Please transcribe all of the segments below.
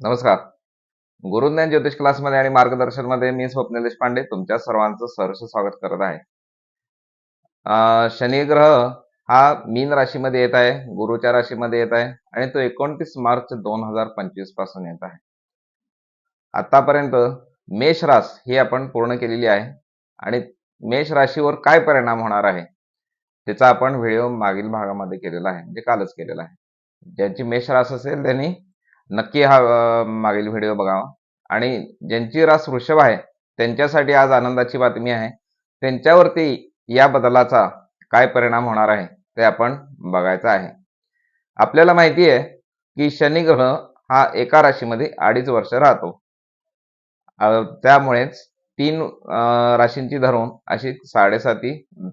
नमस्कार. गुरुज्ञान ज्योतिष क्लासमध्ये आणि मार्गदर्शनमध्ये मी स्वप्न देशपांडे तुमच्या सर्वांचं सहर्ष स्वागत करत आहे. शनी ग्रह हा मीन राशीमध्ये येत आहे गुरुच्या राशीमध्ये येत आहे आणि तो एकोणतीस मार्च दोन हजार पंचवीसपासून येत आहे. आतापर्यंत मेष रास ही आपण पूर्ण केलेली आहे आणि मेष राशीवर काय परिणाम होणार आहे त्याचा आपण व्हिडिओ मागील भागामध्ये केलेला आहे म्हणजे कालच केलेला आहे. ज्यांची मेष रास असेल त्यांनी नक्की हा मागील व्हिडिओ बघावा. आणि ज्यांची रास वृषभ आहे त्यांच्यासाठी आज आनंदाची बातमी आहे. त्यांच्यावरती या बदलाचा काय परिणाम होणार आहे ते आपण बघायचं आहे. आपल्याला माहिती आहे की शनी ग्रह हा एका राशीमध्ये अडीच वर्ष राहतो. त्यामुळेच तीन राशींची धरून अशी साडेसाती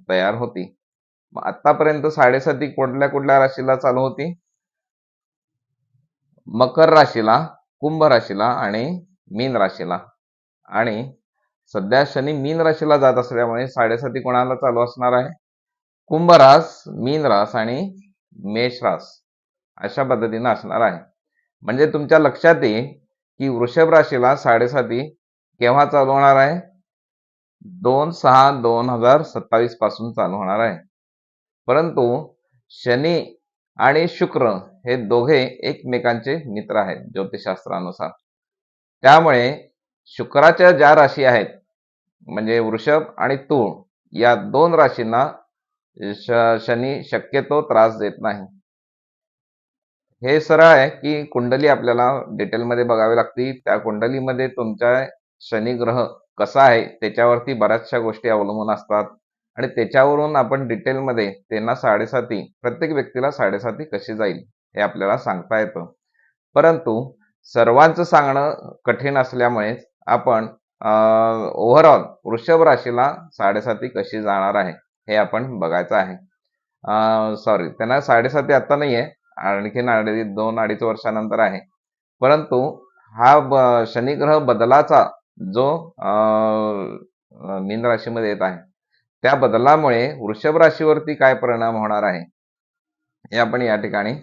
तयार होती. आतापर्यंत साडेसाती कुठल्या कुठल्या राशीला चालू होती? मकर राशीला कुंभ राशीला आणि मीन राशीला. आणि सध्या शनी मीन राशीला जात असल्यामुळे साडेसाती कोणाला चालू असणार आहे? कुंभ रास मीन रास आणि मेष रास अशा पद्धतीनं असणार आहे. म्हणजे तुमच्या लक्षात येईल की वृषभ राशीला साडेसाती केव्हा चालू होणार आहे? दोन सहा दोन हजार सत्तावीसपासून चालू होणार आहे. परंतु शनी आणि शुक्र हे दोघे एकमेकांचे मित्र आहेत ज्योतिषशास्त्रानुसार. त्यामुळे शुक्राच्या ज्या राशी आहेत म्हणजे वृषभ आणि तूळ या दोन राशींना शनी शक्यतो त्रास देत नाही. हे सरळ आहे की कुंडली आपल्याला डिटेलमध्ये बघावी लागते त्या कुंडलीमध्ये तुमचा शनी ग्रह कसा आहे त्याच्यावरती बऱ्याचशा गोष्टी अवलंबून असतात. आणि त्याच्यावरून आपण डिटेलमध्ये त्यांना साडेसाती प्रत्येक व्यक्तीला साडेसाती कशी जाईल हे आपल्याला सांगता येतं. परंतु सर्वांचं सांगणं कठीण असल्यामुळे आपण ओव्हरऑल वृषभ राशीला साडेसाती कशी जाणार आहे हे आपण बघायचं आहे. सॉरी त्यांना साडेसाती आता नाही आहे आणखीन अडीच दोन अडीच वर्षानंतर आहे. परंतु हा ब शनिग्रह बदलाचा जो मीन राशीमध्ये येत आहे त्या बदलामुळे वृषभ राशीवरती काय परिणाम होणार आहे? हे आपण या ठिकाणी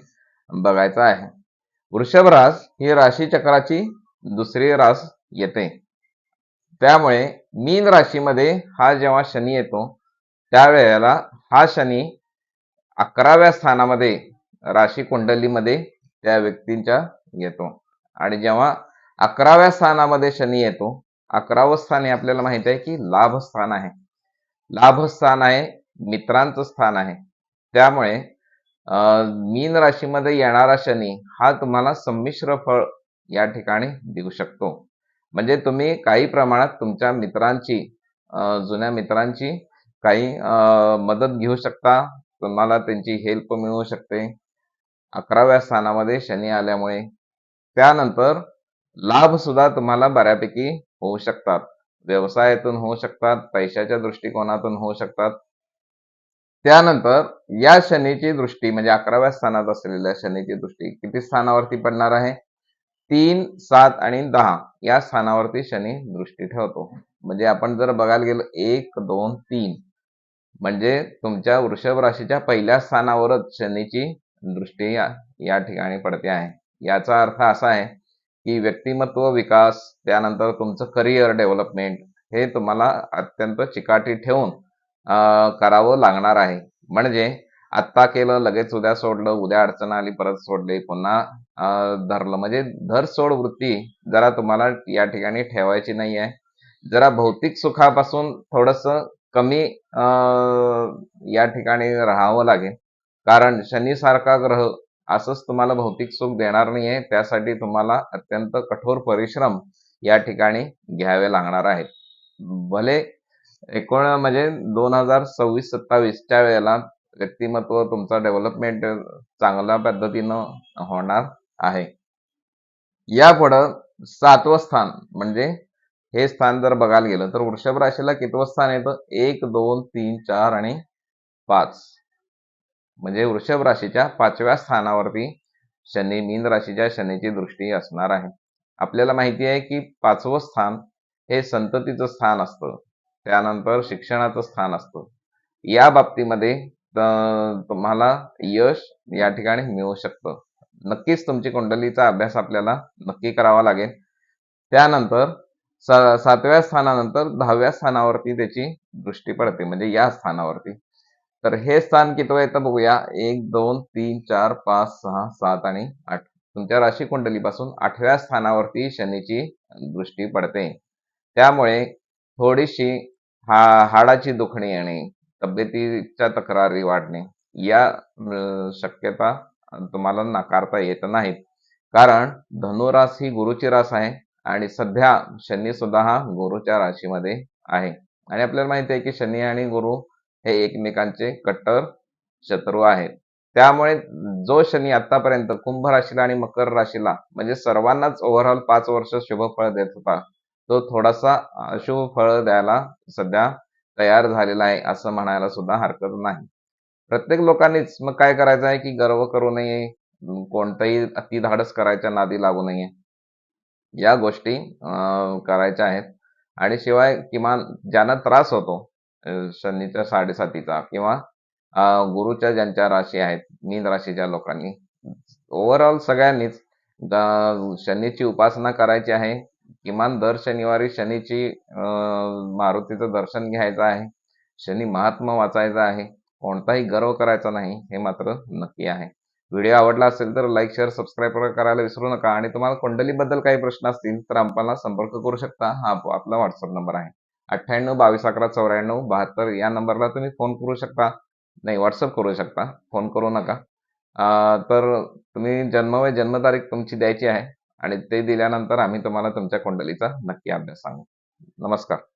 बघायचं आहे. वृषभ रास ही राशी चक्राची दुसरी रास येते. त्यामुळे मीन राशीमध्ये हा जेव्हा शनी येतो त्यावेळेला हा शनी अकराव्या स्थानामध्ये राशी कुंडलीमध्ये त्या व्यक्तींच्या येतो. आणि जेव्हा अकराव्या स्थानामध्ये शनी येतो अकरावं स्थान हे आपल्याला माहिती आहे की लाभ स्थान आहे. लाभ स्थान आहे मित्रांचं स्थान आहे. त्यामुळे मीन राशीमध्ये येणारा शनी हा तुम्हाला संमिश्र फळ या ठिकाणी देऊ शकतो. म्हणजे तुम्ही काही प्रमाणात तुमच्या मित्रांची जुन्या मित्रांची काही मदत घेऊ शकता. तुम्हाला त्यांची हेल्प मिळू शकते. अकराव्या स्थानामध्ये शनी आल्यामुळे. त्यानंतर लाभ सुद्धा तुम्हाला बऱ्यापैकी होऊ शकतात. व्यवसायातून होऊ शकतात पैशाच्या दृष्टिकोनातून होऊ शकतात. त्यानंतर या शनीची दृष्टी म्हणजे अकराव्या स्थानात असलेल्या शनीची दृष्टी किती स्थानावरती पडणार आहे? तीन सात आणि दहा या स्थानावरती शनी दृष्टी ठेवतो. म्हणजे आपण जर बघायला गेलो एक दोन तीन म्हणजे तुमच्या वृषभ राशीच्या पहिल्या स्थानावरच शनीची दृष्टी या या ठिकाणी पडते आहे. याचा अर्थ असा आहे की व्यक्तिमत्व विकास त्यानंतर तुमचं करिअर डेव्हलपमेंट हे तुम्हाला अत्यंत चिकाटी ठेवून करावं लागणार आहे. म्हणजे आत्ता केलं लगेच उद्या सोडलं उद्या अडचण आली परत सोडले पुन्हा धरलं. म्हणजे धर सोड वृत्ती जरा तुम्हाला या ठिकाणी ठेवायची नाही आहे. जरा भौतिक सुखापासून थोडस कमी या ठिकाणी राहावं लागेल. कारण शनीसारखा ग्रह असंच तुम्हाला भौतिक सुख देणार नाहीये त्यासाठी तुम्हाला अत्यंत कठोर परिश्रम या ठिकाणी घ्यावे लागणार आहेत. भले एकोण म्हणजे दोन हजार सव्वीस सत्तावीसच्या वेळेला व्यक्तिमत्व तुमचं डेव्हलपमेंट चांगल्या पद्धतीनं होणार आहे. यापुढं सातवं स्थान म्हणजे हे स्थान जर बघायला गेलं तर वृषभ राशीला कितवं स्थान येतं? एक दोन तीन चार आणि पाच. म्हणजे वृषभ राशीच्या पाचव्या स्थानावरती शनी मीन राशीच्या शनीची दृष्टी असणार आहे. आपल्याला माहिती आहे की पाचवं स्थान हे संततीचं स्थान असतं. त्यानंतर शिक्षणाचं स्थान असतं. या बाबतीमध्ये तुम्हाला यश या ठिकाणी मिळू शकतं. नक्कीच तुमची कुंडलीचा अभ्यास आपल्याला नक्की करावा लागेल. त्यानंतर सातव्या स्थानानंतर दहाव्या स्थानावरती त्याची दृष्टी पडते म्हणजे या स्थानावरती. तर हे स्थान किती येतं बघूया. एक दोन तीन चार पाच सहा सात आणि आठ. तुमच्या राशी कुंडलीपासून आठव्या स्थानावरती शनीची दृष्टी पडते. त्यामुळे थोडीशी हा हाडाची दुखणी येणे तब्येतीच्या तक्रारी वाढणे या शक्यता तुम्हाला नाकारता येत नाहीत. कारण धनुरास ही गुरुची रास आहे आणि सध्या शनी सुद्धा हा गुरुच्या राशीमध्ये आहे. आणि आपल्याला माहिती आहे की शनी आणि गुरु हे एकमेकांचे कट्टर शत्रू आहेत. त्यामुळे जो शनी आतापर्यंत कुंभ राशीला आणि मकर राशीला म्हणजे सर्वांनाच ओव्हरऑल पाच वर्ष शुभ फळ देत होता तो थोडासा अशुभ फळ द्यायला सध्या तयार झालेला आहे असं म्हणायला सुद्धा हरकत नाही. प्रत्येक लोकांनीच मग काय करायचं आहे की गर्व करू नये कोणताही कोणतंही अतिधाडस करायच्या नादी लागू नये. या गोष्टी अं, करायच्या आहेत. आणि शिवाय किमान ज्यांना त्रास होतो शनीच्या साडेसातीचा किंवा गुरुच्या ज्यांच्या राशी आहेत मीन राशीच्या लोकांनी. ओव्हरऑल सगळ्यांनीच शनीची उपासना करायची आहे. किमान दर शनिवारी शनीची मारुतीचं दर्शन घ्यायचं आहे. शनी महात्मा वाचायचा आहे. कोणताही गर्व करायचा नाही हे मात्र नक्की आहे. व्हिडिओ आवडला असेल तर लाईक शेअर सबस्क्राईब करायला विसरू नका. आणि तुम्हाला कुंडलीबद्दल काही प्रश्न असतील तर आम्हाला संपर्क करू शकता. हा आप- आपला व्हॉट्सअप नंबर आहे. अठ्ठ्याण्णव बावीस अकरा चौऱ्याण्णव बहात्तर या नंबरला तुम्ही फोन करू शकता. नाही व्हॉट्सअप करू शकता. फोन करू नका. तर तुम्ही जन्म व जन्मतारीख तुमची द्यायची आहे आणि ते दिल्यानंतर आम्ही तुम्हाला तुमच्या कुंडलीचा नक्की अभ्यास सांगू. नमस्कार.